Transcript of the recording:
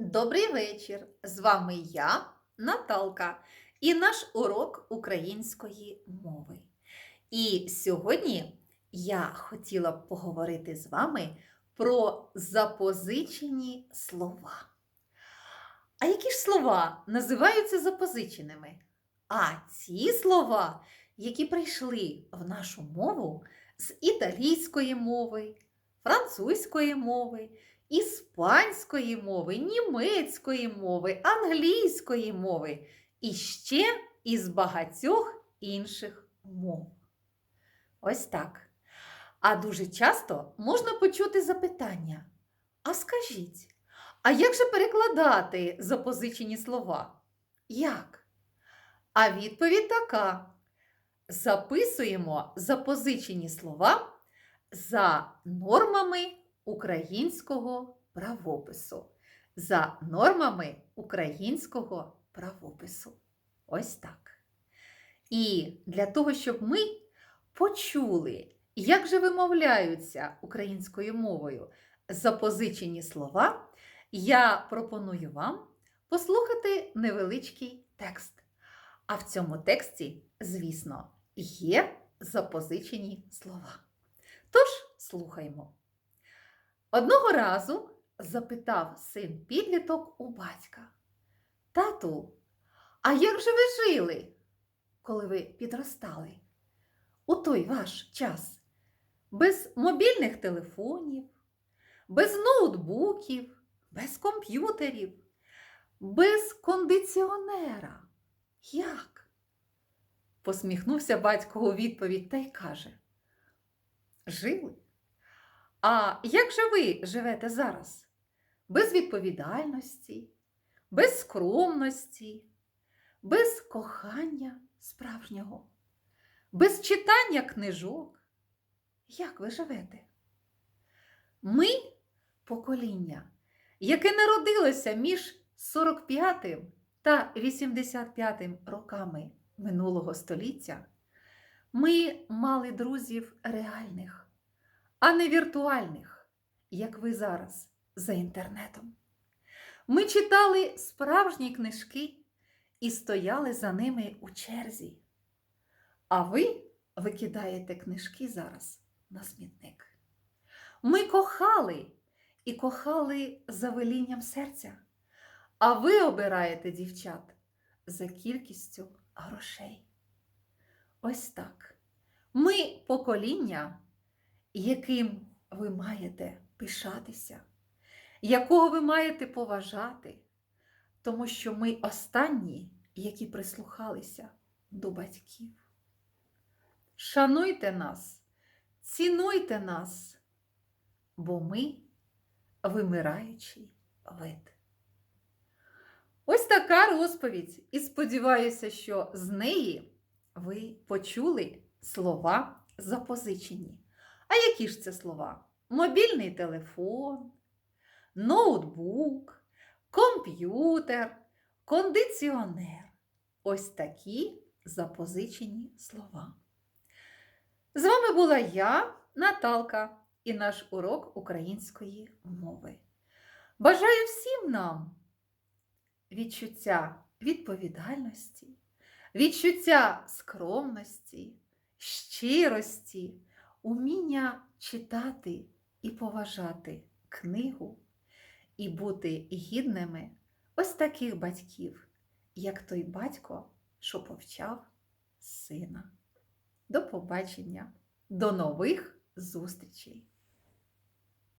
Добрий вечір! З вами я, Наталка, і наш урок української мови. І сьогодні я хотіла б поговорити з вами про запозичені слова. А які ж слова називаються запозиченими? А ці слова, які прийшли в нашу мову з італійської мови, французької мови, іспанської мови, німецької мови, англійської мови і ще із багатьох інших мов. Ось так. А дуже часто можна почути запитання: а скажіть, а як же перекладати запозичені слова? Як? А відповідь така: записуємо запозичені слова за нормами українського правопису. За нормами українського правопису. Ось так. І для того, щоб ми почули, як же вимовляються українською мовою запозичені слова, я пропоную вам послухати невеличкий текст. А в цьому тексті, звісно, є запозичені слова. Тож слухаймо. Одного разу запитав син підліток у батька. Тату, а як же ви жили, коли ви підростали? У той ваш час? Без мобільних телефонів, без ноутбуків, без комп'ютерів, без кондиціонера. Як? Посміхнувся батько у відповідь та й каже: Жили. А як же ви живете зараз? Без відповідальності, без скромності, без кохання справжнього, без читання книжок? Як ви живете? Ми покоління, яке народилося між 45 та 85 роками минулого століття, ми мали друзів реальних а не віртуальних, як ви зараз за інтернетом. Ми читали справжні книжки і стояли за ними у черзі. А ви викидаєте книжки зараз на смітник. Ми кохали і кохали за велінням серця, а ви обираєте дівчат за кількістю грошей. Ось так. Ми покоління яким ви маєте пишатися, якого ви маєте поважати, тому що ми останні, які прислухалися до батьків. Шануйте нас, цінуйте нас, бо ми вимираючий вид. Ось така розповідь, і сподіваюся, що з неї ви почули слова запозичені. А які ж це слова? Мобільний телефон, ноутбук, комп'ютер, кондиціонер. Ось такі запозичені слова. З вами була я, Наталка, і наш урок української мови. Бажаю всім нам відчуття відповідальності, відчуття скромності, щирості уміння читати і поважати книгу і бути гідними ось таких батьків, як той батько, що повчав сина. До побачення, до нових зустрічей!